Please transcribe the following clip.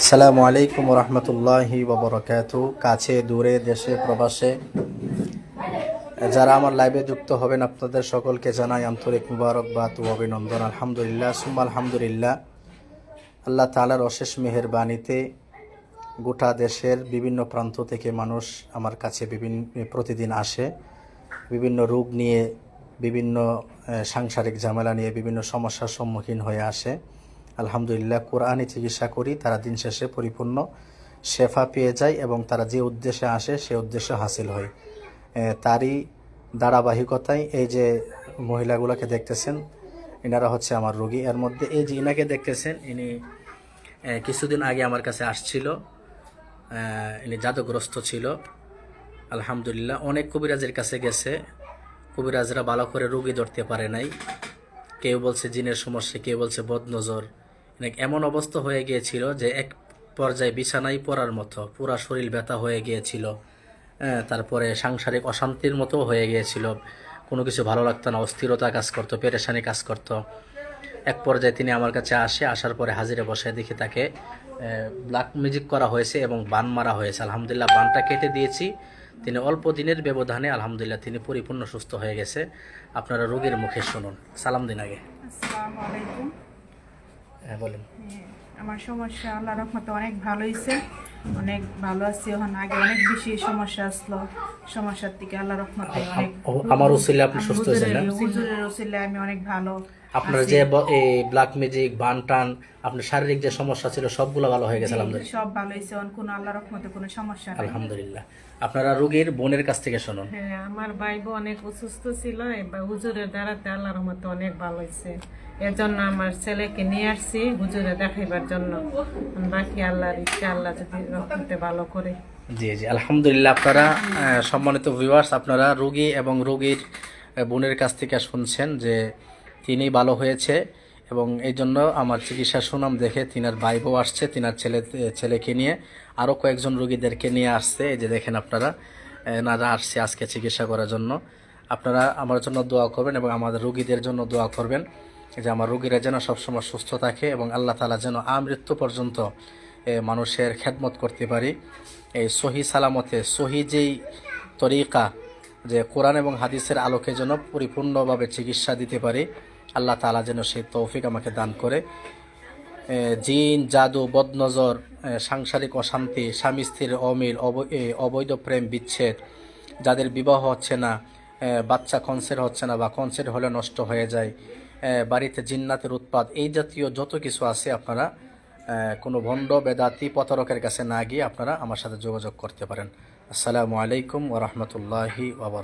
আসসালামু আলাইকুম রহমতুল্লাহি ববরকাত কাছে, দূরে, দেশে, প্রবাসে। যারা আমার লাইভে যুক্ত হবেন, আপনাদের সকলকে জানাই আন্তরিক মুবারকবাদ ও অভিনন্দন। আলহামদুলিল্লাহ, সুম্মা আলহামদুলিল্লাহ। আল্লাহ তালার অশেষ মেহেরবাণীতে গোটা দেশের বিভিন্ন প্রান্ত থেকে মানুষ আমার কাছে বিভিন্ন, প্রতিদিন আসে। বিভিন্ন রোগ নিয়ে, বিভিন্ন সাংসারিক ঝামেলা নিয়ে বিভিন্ন সমস্যার সম্মুখীন হয়ে আসে। আলহামদুলিল্লাহ, কোরআনই চিকিৎসা করি, তারা দিন শেষে পরিপূর্ণ শেফা পেয়ে যায় এবং তারা যে উদ্দেশ্যে আসে, সে উদ্দেশ্য হাসিল হয়। তারই ধারাবাহিকতায় এই যে মহিলাগুলোকে দেখতেছেন, এনারা হচ্ছে আমার রোগী। এর মধ্যে এই যে ইনাকে দেখতেছেন, ইনি কিছুদিন আগে আমার কাছে আসছিল ইনি জাদুগ্রস্ত ছিল। আলহামদুলিল্লাহ, অনেক কবিরাজের কাছে গেছে। কবিরাজরা ভালো করে রোগী ধরতে পারে নাই। কেউ বলছে জিনের সমস্যা, কেউ বলছে বদনজর। এমন অবস্থা হয়ে গিয়েছিল যে এক পর্যায়ে বিছানায় পড়ার মতো পুরা শরীর ব্যথা হয়ে গিয়েছিল। তারপরে সাংসারিক অশান্তির মতো হয়ে গিয়েছিল। কোনো কিছু ভালো লাগতো না, অস্থিরতা কাজ করতো, পেরেশানি কাজ করতো। এক পর্যায়ে তিনি আমার কাছে আসে, আসার পরে হাজিরে বসে দেখি তাকে ব্ল্যাক মিউজিক করা হয়েছে এবং বান মারা হয়েছে। আলহামদুলিল্লাহ, বানটা কেটে দিয়েছি। তিনি অল্প দিনের ব্যবধানে আলহামদুলিল্লাহ তিনি পরিপূর্ণ সুস্থ হয়ে গেছে। আপনারা রোগীর মুখে শুনুন। সালাম দিন আগে। আসসালামু আলাইকুম। হ্যাঁ বলেন। আমার সমস্যা আল্লাহ রহমতে অনেক ভালো হয়েছে অনেক ভালো আছি এখন আগে অনেক বেশি সমস্যা আসলো। সমস্যার থেকে আল্লাহ রহমতে অনেক আমার উসিলে আপনি সুস্থ হয়েছেন? হুজুরের- উসিলে আমি অনেক ভালো আপনার যে এই ব্ল্যাক মিউজিক বান টান আপনার শারীরিক যে সমস্যা ছিল সবগুলো ভালো হয়ে গেছে আলহামদুলিল্লাহ। সব ভালো হয়েছে এখন কোনো আল্লাহ রহমতে কোনো সমস্যা নেই। আলহামদুলিল্লাহ। আপনারা রোগীর বোনের কাছ থেকে শুনুন। হ্যাঁ আমার ভাই বোন অনেক অসুস্থ ছিল এবার হুজুরের দ্বারাতে আল্লাহর মতো অনেক ভালো হয়েছে। এর জন্য আমার ছেলেকে নিয়ে আসছি হুজুরে দেখাইবার জন্য। বাকি আল্লাহর ইচ্ছা আল্লাহ যদি জি জি, আলহামদুলিল্লাহ আপনারা সম্মানিত ভিউয়ার্স আপনারা রোগী এবং রোগীর বোনের কাছ থেকে শুনছেন যে তিনি ভালো হয়েছে এবং এই জন্য আমার চিকিৎসা সুনাম দেখে তিনার ভাই বউ আসছে, তিনার ছেলে, ছেলেকে নিয়ে। আরও কয়েকজন রোগীদেরকে নিয়ে আসছে, এই যে দেখেন আপনারা, এনারা আসছে আজকে চিকিৎসা করার জন্য। আপনারা আমার জন্য দোয়া করবেন এবং আমাদের রোগীদের জন্য দোয়া করবেন যে আমার রোগীরা যেন সবসময় সুস্থ থাকে এবং আল্লাহ তালা যেন আমৃত্যু পর্যন্ত মানুষের খেদমত করতে পারি। এই সহি সালামতে, সহি যেই তরিকা যে কোরআন এবং হাদিসের আলোকে যেন পরিপূর্ণভাবে চিকিৎসা দিতে পারি, আল্লাহ তালা যেন সেই তৌফিক আমাকে দান করে। জিন, জাদু, বদনজর সাংসারিক অশান্তি, স্বামী স্ত্রীর অমিল অবৈধ প্রেম, বিচ্ছেদ, যাদের বিবাহ হচ্ছে না বাচ্চা কনসের হচ্ছে না বা কনসের হলে নষ্ট হয়ে যায় বাড়িতে জিন্নাতের উৎপাদ এই জাতীয় যত কিছু আছে আপনারা কোনো ভণ্ড, বেদাতি, প্রতারকের কাছে না গিয়ে আপনারা আমার সাথে যোগাযোগ করতে পারেন। আসসালামু আলাইকুম ওরহমতুল্লাহি ওবর